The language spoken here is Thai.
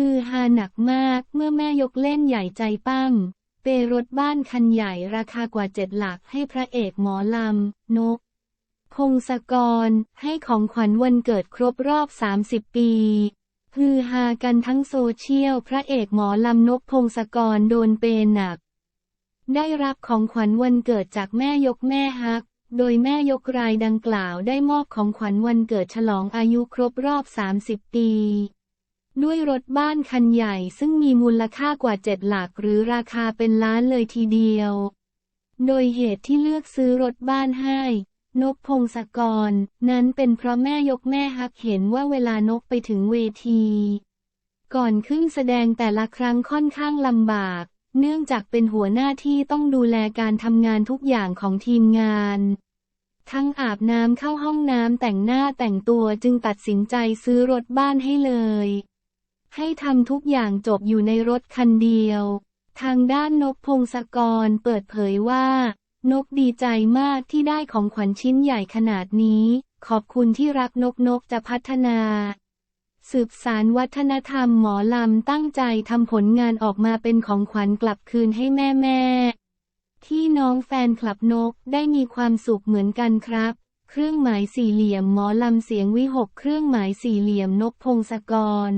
ฮือฮาหนักมากเมื่อแม่ยกเล่นใหญ่ใจปั้มเปรถบ้านคันใหญ่ราคากว่าเจ็ดหลักให้พระเอกหมอลำนกพงศกรให้ของขวัญวันเกิดครบรอบ 30 ปีฮือฮากันทั้งโซเชียลพระเอกหมอลำนกพงศกรโดนเปหนัก ได้รับของขวัญวันเกิดจากแม่ยกแม่ฮัก โดยแม่ยกรายดังกล่าวได้มอบของขวัญวันเกิดฉลองอายุครบรอบ 30 ปี ด้วยรถบ้านคันใหญ่ซึ่งมีมูลค่ากว่าเจ็ดหลักหรือราคาเป็นล้านเลยทีเดียว โดยเหตุที่เลือกซื้อรถบ้านให้ นกพงศกร นั้นเป็นเพราะแม่ยกแม่ฮักเห็นว่าเวลานกไปถึงเวที ก่อนขึ้นแสดงแต่ละครั้งค่อนข้างลำบาก เนื่องจากเป็นหัวหน้าที่ต้องดูแลการทำงานทุกอย่างของทีมงานทั้งอาบน้ำเข้าห้องน้ำแต่งหน้าแต่งตัวจึงตัดสินใจซื้อรถบ้านให้เลย ให้ทำทุกอย่างจบอยู่ในรถคันเดียว ทางด้านนกพงศกรเปิดเผยว่า นกดีใจมากที่ได้ของขวัญชิ้นใหญ่ขนาดนี้ ขอบคุณที่รักนกนกจะพัฒนา สืบสารวัฒนธรรมหมอลำตั้งใจทำผลงานออกมาเป็นของขวัญกลับคืนให้แม่แม่ที่น้องแฟนคลับนกได้มีความสุขเหมือนกันครับ เครื่องหมายสี่เหลี่ยมหมอลำเสียงวิหกเครื่องหมายสี่เหลี่ยมนกพงศกร